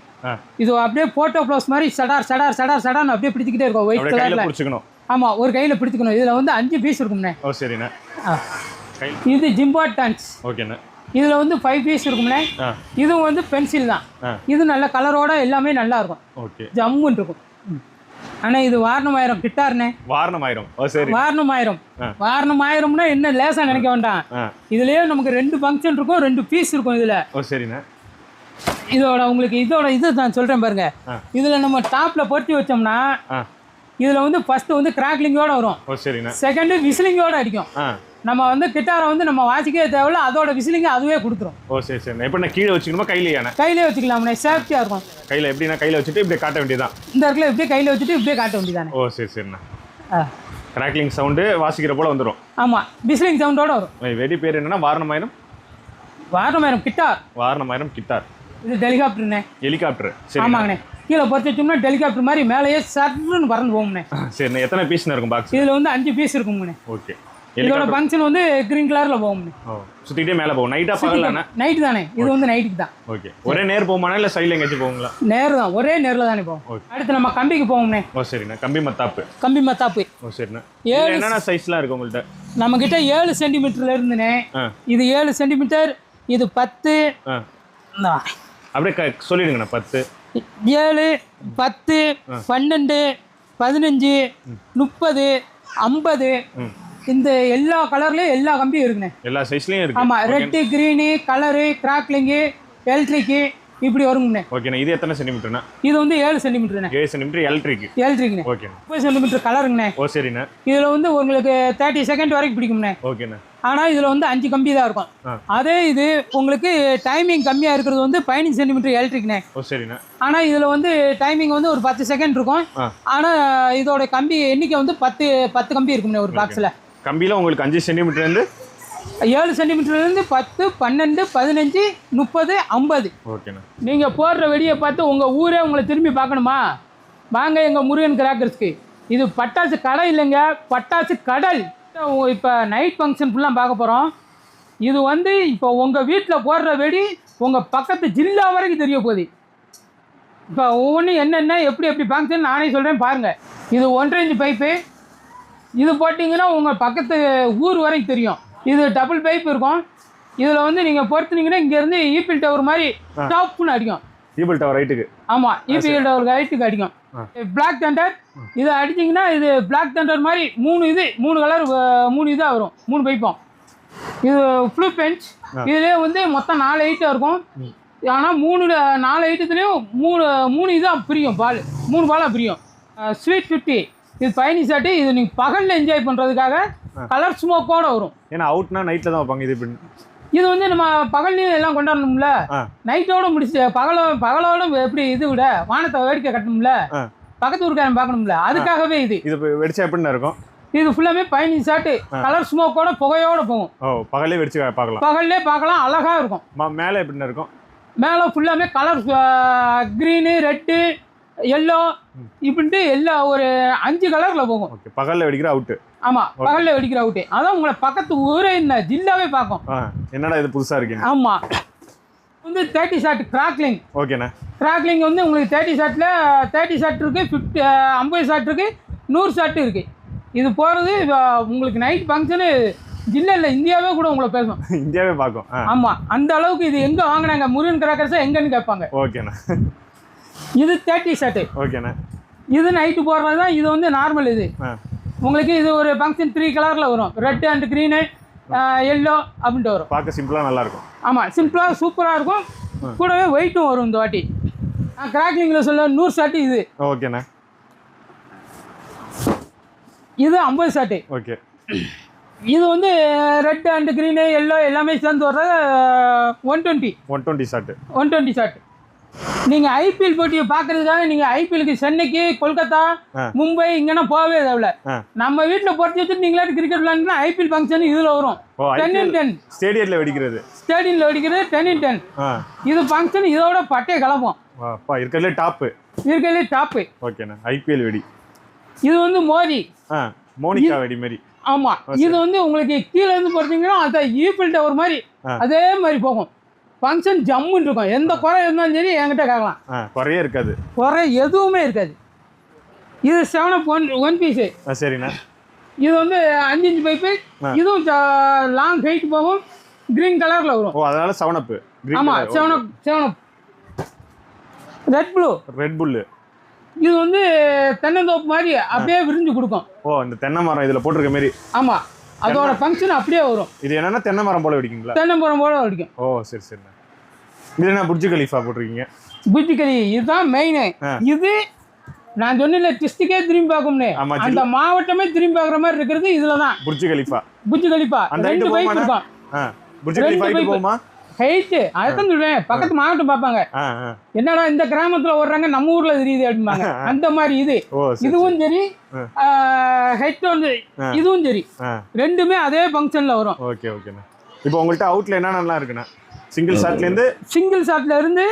இது அப்படியே ஃபோட்டோ ப்ளவுஸ் மாதிரி சடார் சடார் சடார் சடார்னு அப்படியே பிடிச்சிக்கிட்டே இருக்கும் ஒயிட் கலரில் பிடிச்சிக்கணும். ஆமாம் ஒரு கையில் பிடிச்சிக்கணும். இதில் வந்து அஞ்சு பீஸ் இருக்கும்ண்ணே. ஓ சரிண்ணா. இது ஜிம்பாட்டான்ஸ் ஓகேண்ணா. இதில் வந்து ஃபைவ் பீஸ் இருக்கும்ண்ணே. இதுவும் வந்து பென்சில் தான். இது நல்ல கலரோட எல்லாமே நல்லா இருக்கும். ஓகே. ஜம்முன்னு இருக்கும். ஆனால் இது வாரணமாயிரம். கிட்டார்ண்ணே. வாரணம் ஆயிரும் சரி. வாரணமாயிரம். ஆ. வாரணமாயிரம்னா என்ன லேசாக நினைக்க வேண்டாம். இதுலயே நமக்கு ரெண்டு ஃபங்க்ஷன் இருக்கும் ரெண்டு பீஸ் இருக்கும் இதில். ஓ சரிண்ணா. இதோட உங்களுக்கு இதோட இது நான் சொல்கிறேன் பாருங்க. இதில் நம்ம டாப்பில் பொருத்தி வச்சோம்னா இதில் வந்து ஃபஸ்ட்டு வந்து கிராக்லிங்கோட வரும். செகண்டு விசிலிங்கோட அடிக்கும். நம்ம வந்து கிட்டாரை வந்து நம்ம வாசிக்கவே தேவையில்ல அதோட விசிலிங்க அதுவே கொடுத்துரும். ஓ சரி சரிண்ணா. எப்படி நான் கீழே வச்சுக்கணுமா கையிலேயாண்ணா கையிலே வச்சுக்கலாம்ண்ணே சேஃப்டியாக இருக்கும். கையில் எப்படின்னா கையில் வச்சுட்டு இப்படி காட்ட வேண்டியதான் இந்த இடத்துல இப்படியே கையில் வச்சுட்டு இப்படியே காட்ட வேண்டியதானே ஓ சரி சரிண்ணா. கிராக்லிங் சவுண்டு வாசிக்கிற போல வந்துடும் ஆமாம் விசிலிங் சவுண்டோட வரும். வெடி பேர் என்னன்னா வாரணமாயிரம்? வாரணமாயிரம் கிட்டார். வாரணமாயிரம் கிட்டார். இது ஹெலிகாப்டர்ண்ணே ஹெலிகாப்டர். சரி ஆமாங்கண்ணே. கீழே பொறுத்து வச்சோம்னா ஹெலிகாப்டர் மாதிரி மேலேயே சர்ன்னு பறந்து போகும்ண்ணே. சரிண்ணா எத்தனை பீஸ்ண்ணா இருக்கும் பாக்ஸ் இதில் வந்து அஞ்சு பீஸ் இருக்குங்கண்ணே. ஓகே. இதோட ஃபங்க்ஷன் வந்து கிரீன் கலரில் போகும்ண்ணே. சுற்றிக்கிட்டே மேலே போகும். நைட்டாக பகலாண்ணா நைட்டு தானே இது வந்து நைட்டுக்கு தான். ஓகே ஒரே நேர் போகுமாண்ணா இல்லை சைடில் எங்கேயாச்சும் போகுங்களா? நேரு தான். ஒரே நேரில் தானே போகும். அடுத்து நம்ம கம்பிக்கு போவோம்ண்ணே. ஓ சரிண்ணா. கம்பி மத்தாப்பு. கம்பி மத்தாப்பு. ஓ சரிண்ணா. ஏழு என்னென்ன சைஸ்லாம் இருக்கு உங்கள்கிட்ட நம்மக்கிட்ட ஏழு சென்டிமீட்டர்ல இருந்துண்ணே. ஆ. இது ஏழு சென்டிமீட்டர் இது பத்து. அப்படியே சொல்லிடுங்கண்ணா பத்து. ஏழு பத்து பன்னெண்டு பதினஞ்சு முப்பது ஐம்பது. இந்த எல்லா கலர்லேயும் எல்லா கம்பியும் இருக்குண்ணே. எல்லா சைஸ்லேயும் இருக்கு. ஆமாம் red green colour crackling electric இப்படி வருங்கண்ணே ஓகேண்ணா இது எத்தனை சென்டிமீட்டர்ண்ணா இது வந்து ஏழு சென்டிமீட்டருண்ணே ஏழு சென்டிமீட்டர் எலக்ட்ரிக் எலக்ட்ரிக்ண்ணே ஓகேண்ணா. முப்பது சென்டிமீட்டர் கலருங்கண்ணே ஓ சரிண்ணா. இதில் வந்து உங்களுக்கு தேர்ட்டி செகண்ட் வரைக்கும் பிடிக்கும்ண்ணே. ஓகேண்ணா. ஆனால் இதில் வந்து அஞ்சு கம்பி தான் இருக்கும். அதே இது உங்களுக்கு டைமிங் கம்மியாக இருக்கிறது வந்து பதினஞ்சு சென்டிமீட்டர் எலக்ட்ரிக்ண்ணே ஓ சரிண்ணா. ஆனால் இதில் வந்து டைமிங் வந்து ஒரு பத்து செகண்ட் இருக்கும். ஆனால் இதோட கம்பி எண்ணிக்கை வந்து பத்து பத்து கம்பி இருக்கும்ண்ணே ஒரு பாக்ஸில் கம்பியில் உங்களுக்கு அஞ்சு சென்டிமீட்டர்லேருந்து ஏழு சென்டிமீட்டர்லேருந்து பத்து பன்னெண்டு பதினஞ்சு முப்பது ஐம்பது. ஓகேண்ணா. நீங்கள் போடுற வெடியை பார்த்து உங்கள் ஊரே உங்களை திரும்பி பார்க்கணுமா? வாங்க எங்கள் முருகன் கிராக்கர்ஸ்க்கு. இது பட்டாசு கடை இல்லைங்க பட்டாசு கடல். இப்போ நைட் ஃபங்க்ஷன் ஃபுல்லாக பார்க்க போகிறோம் இது வந்து இப்போ உங்கள் வீட்டில் போடுற வெடி உங்கள் பக்கத்து ஜில்லா வரைக்கும் தெரிய போகுது. இப்போ ஒவ்வொன்றும் என்னென்ன எப்படி எப்படி ஃபங்க்ஷன் நானே சொல்கிறேன் பாருங்கள் இது ஒன்றரை இன்ச்சு பைப்பு இது போட்டிங்கன்னா உங்கள் பக்கத்து ஊர் வரைக்கும் தெரியும். இது டபுள் பைப் இருக்கும். இதில் வந்து நீங்கள் பொறுத்துனீங்கன்னா இங்கேருந்து ஈபிள் டவர் மாதிரி டாப்னு அடிக்கும். ஈபிள் டவர் ரைட்டுக்கு ஆமாம் ஈபிள் டவர் ஹைட்டுக்கு அடிக்கும். பிளாக் தண்டர் இதை அடிச்சிங்கன்னா இது பிளாக் தண்டர் மாதிரி மூணு இது மூணு கலர் மூணு இதாக வரும். மூணு பைப்போம் இது ஃப்ளூ பெஞ்ச் இதுலேயே வந்து மொத்தம் நாலு ஐட்டம் இருக்கும். ஆனால் மூணு நாலு ஐட்டத்துலேயும் மூணு மூணு இதாக பிரியும் பால் மூணு பாலாக பிரியும். ஸ்வீட் ஃபிஃப்டி இது பயணி சாட்டு இது நீங்கள் பகலில் என்ஜாய் பண்ணுறதுக்காக கலர் ஸ்மோக்கோட வரும். ஏன்னா அவுட்னா நைட்டில் தான் வைப்பாங்க இது இப்படி இது வந்து நம்ம பகல்லையும் எல்லாம் கொண்டாடணும்ல? நைட்டோட முடிச்சு பகலோ பகலோட எப்படி இது விட வானத்தை வேடிக்கை கட்டணும்ல? பக்கத்து ஊருக்காரன் பார்க்கணும்ல? அதுக்காகவே இது. இது வெடிச்சா எப்படிண்ணா இருக்கும்? இது ஃபுல்லாமே பதினஞ்சு ஷாட்டு கலர் ஸ்மோக்கோட புகையோட போகும். ஓ பகலே வெடிச்சு பார்க்கலாம். பகல்லே பார்க்கலாம் அழகா இருக்கும். மேலே எப்படிண்ணா இருக்கும்? மேலே ஃபுல்லாமே கலர் க்ரீனு ரெட்டு எல்லோ இப்படின்ட்டு எல்லா ஒரு அஞ்சு கலரில் போகும். ஓகே பகலில் வெடிக்கிற அவுட்டு. ஆமாம் பகலில் வெடிக்கிற அவுட்டு. அதான் உங்களை பக்கத்து ஊரே இந்த ஜில்லாவே பார்க்கும். என்னடா இது புதுசாக இருக்கீங்க? ஆமாம் வந்து தேர்ட்டி ஷாட் கிராக்லிங் ஓகேண்ணா. கிராக்லிங் வந்து உங்களுக்கு தேர்ட்டி ஷாட்டில் தேர்ட்டி ஷாட் இருக்குது ஃபிஃப்டி ஐம்பது ஷாட் இருக்குது நூறு ஷாட் இருக்குது இது போகிறது உங்களுக்கு நைட் ஃபங்க்ஷனு ஜில்லில் இந்தியாவே கூட உங்களை பேசும் இந்தியாவே பார்க்கும். ஆமாம் அந்த அளவுக்கு இது எங்கே வாங்கினாங்க? முருகன் கிராக்கர்ஸை எங்கன்னு கேட்பாங்க. ஓகேண்ணா. இது தேர்ட்டி ஷாட்டு ஓகேண்ணா. இது நைட்டு போடுறது தான் இது வந்து நார்மல் இது. உங்களுக்கு இது ஒரு ஃபங்க்ஷன் த்ரீ கலரில் வரும். ரெட் அண்ட் க்ரீனு எல்லோ அப்படின்ட்டு வரும். பார்க்க சிம்பிளாக நல்லா இருக்கும். ஆமாம் சிம்பிளாக சூப்பராக இருக்கும். கூடவே வெயிட்டும் வரும் இந்த வாட்டி. கிராக்லிங்கில் சொல்ல நூறு ஷாட்டு இது. ஓகேண்ணா. இது ஐம்பது ஷாட்டு ஓகே. இது வந்து ரெட் அண்ட் க்ரீனு எல்லோ எல்லாமே சேர்ந்து வர்ற one twenty one twenty shot one twenty shot நீங்கள் ஐபிஎல் போட்டியை பார்க்கறதுக்காக நீங்கள் ஐபிஎலுக்கு சென்னைக்கு கொல்கத்தா. மும்பை இங்கன்னா போகவே தேவையில்ல. நம்ம வீட்டில் பொறுத்து வச்சுட்டு நீங்களே கிரிக்கெட் விளாண்டுனா ஐபிஎல் ஃபங்க்ஷன் இதில் வரும். டென் இன் டென் ஸ்டேடியத்தில் வெடிக்கிறது. ஸ்டேடியமில் வெடிக்கிறது டென் இன் டென் இது ஃபங்க்ஷன் இதோட பட்டையை கலப்போம். இருக்கிறதுலே டாப்பு இருக்கிறதுலே டாப்பு ஓகேண்ணா ஐபிஎல் வெடி. இது வந்து மோதி. மோனிகா வெடி மாரி. ஆமா. இது வந்து உங்களுக்கு கீழே இருந்து பார்த்தீங்கன்னா அந்த ஈஃபில் டவர் மாதிரி. அதே மாதிரி போகும். ஃபங்க்ஷன் ஜம்முன்னு இருக்கும். எந்த குறை இருந்தாலும் சரி என்கிட்ட கேட்கலாம். குறையே இருக்காது. குறை எதுவுமே இருக்காது. இது seven up one one piece சரிண்ணா. இது வந்து அஞ்சு இன்ச் பைப்பு. இதுவும் லாங் ஹைட் போகும். கிரீன் கலரில் வரும். ஓ அதனால செவன் அப் ஆமா seven up seven up red blue red blue இது வந்து தென்னந்தோப்பு மாதிரி அப்படியே விரிஞ்சு கொடுக்கும். ஓ இந்த தென்னை மரம் இதில் போட்டிருக்க மாரி. ஆமா அதோட ஃபங்க்ஷன் அப்படியே வரும். இது என்னன்னா தென்னை மரம் போல வெடிக்குங்களா? தென்னம்பரம் போல அடிக்கும் ஓ சரி சரிண்ணா. இது புர்ஜு கலீஃபா போட்டிருக்கீங்க. புத்திக்கறி இதுதான் மெயின். இது நான் சொன்னேன்ல டிஸ்ட்ரிக்டே திரும்பி பார்க்கும்னு. அந்த மாவட்டமே திரும்பி பார்க்குற மாதிரி இருக்கிறது இதுல தான் புர்ஜு கலீஃபா. புஜ்ஜு கலிப்பா அந்த ரெண்டு போகுமாண்ணா? இருக்கும். புர்ஜு கலீஃபா ஹைட்டு அதுதான் சொல்றேன். பக்கத்து மாவட்டம் பார்ப்பாங்க. என்னடா இந்த கிராமத்துல ஓடுறாங்க நம்ம ஊர்ல தெரியுது அப்படிம்பாங்க. அந்த மாதிரி இது. இதுவும் சரி. ஹெட் வந்து. இதுவும் சரி. ரெண்டுமே அதே ஃபங்க்ஷன்ல வரும். ஓகே ஓகேண்ணா. இப்போ உங்கள்கிட்ட அவுட்ல என்னென்னலாம் இருக்குண்ணா? சிங்கிள் ஷாட்லேருந்து சிங்கிள் ஷாட்ல இருந்து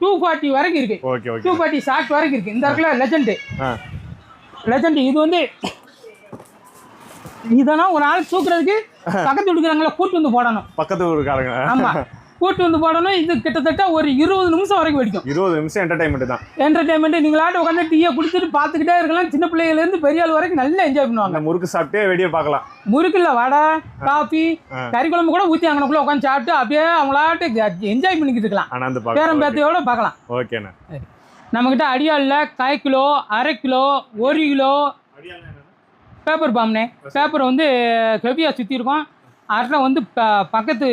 டூ ஃபார்ட்டி வரைக்கும் இருக்கு. Okay okay two forty shot வரைக்கும் இருக்கு. இந்த இடத்துல லெஜண்ட் லெஜண்ட் இது வந்து இதெல்லாம் ஒரு ஆள் தூக்குறதுக்கு பக்கத்து வீட்டுக்காரங்கள கூட்டு வந்து போடணும். பக்கத்து ஊருக்காரங்க ஆமா. கூட்டு வந்து போடணும். இது கிட்டத்தட்ட ஒரு இருபது நிமிஷம் வரைக்கும் வெடிக்கும். இருபது நிமிஷம் என்டர்டைன்மெண்ட் தான். என்டர்டைன்மெண்ட் நீங்களாட்ட உட்காந்து டீயை குடிச்சிட்டு பார்த்துக்கிட்டே இருக்கலாம். சின்ன பிள்ளைகள்ல இருந்து பெரிய ஆள் வரைக்கும் நல்லா என்ஜாய் பண்ணுவாங்க. முறுக்கு சாப்பிட்டே வெடியை பார்க்கலாம். முறுக்குல வடை காஃபி. கறி குழம்பு கூட ஊற்றி அங்கனக்குள்ள உட்காந்து சாப்பிட்டு அப்படியே அவங்களாட்ட என்ஜாய் பண்ணிக்கிட்டு இருக்கலாம் பேரம் பார்க்கலாம் பேத்தையோட பார்க்கலாம். ஓகேண்ணா. நம்மக்கிட்ட அடியாளில் கால் கிலோ அரை கிலோ ஒரு கிலோ பேப்பர் பாம்னே பேப்பர் வந்து ஹெவியாக சுற்றி இருக்கும் அதில் வந்து ப பக்கத்து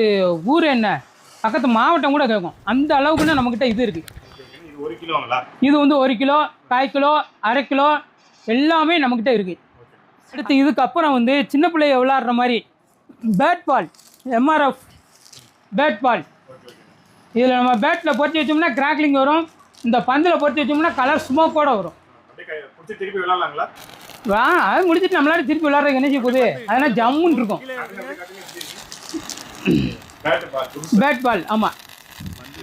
ஊர் என்ன? பக்கத்து மாவட்டம் கூட கேட்கும் அந்த அளவுக்குன்னு நம்மக்கிட்ட இது இருக்குது இது ஒரு கிலோங்களா இது வந்து ஒரு கிலோ காய் கிலோ அரை கிலோ எல்லாமே நம்மக்கிட்ட இருக்குது அடுத்து இதுக்கப்புறம் வந்து சின்ன பிள்ளைய விளாட்ற மாதிரி bat ball MRF bat ball இதில் நம்ம பேட்டில் பொறுத்து வச்சோம்னா கிராக்லிங் வரும். இந்த பந்தில் பொறுத்து வச்சோம்னா கலர் ஸ்மோக்கோடு வரும். ஆ திருப்பி விளாட்லாங்களா வா அது முடிச்சுட்டு நம்மளால திருப்பி விளாட்றதுக்கு என்ன செய்ய போகுது? அதனால் ஜம்முன்னு இருக்கும். பேட் பால் ஆமாம்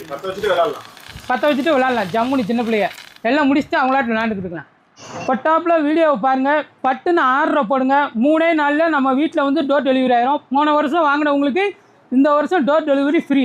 பத்து வச்சுட்டு விளாட்லாம். பற்ற வச்சுட்டு விளாட்லாம். ஜம்முன்னு சின்ன பிள்ளைய. எல்லாம் முடிச்சுட்டு அவங்களாட்ட விளாண்டுக்கிட்டு இருக்கலாம். பட்டாப்பில் வீடியோவை பாருங்கள் பட்டுன்னு ஆர்டரை போடுங்க. மூணே நாளில் நம்ம வீட்டில் வந்து டோர் டெலிவரி ஆயிரும். போன வருஷம் வாங்கினவங்களுக்கு இந்த வருஷம் டோர் டெலிவரி ஃப்ரீ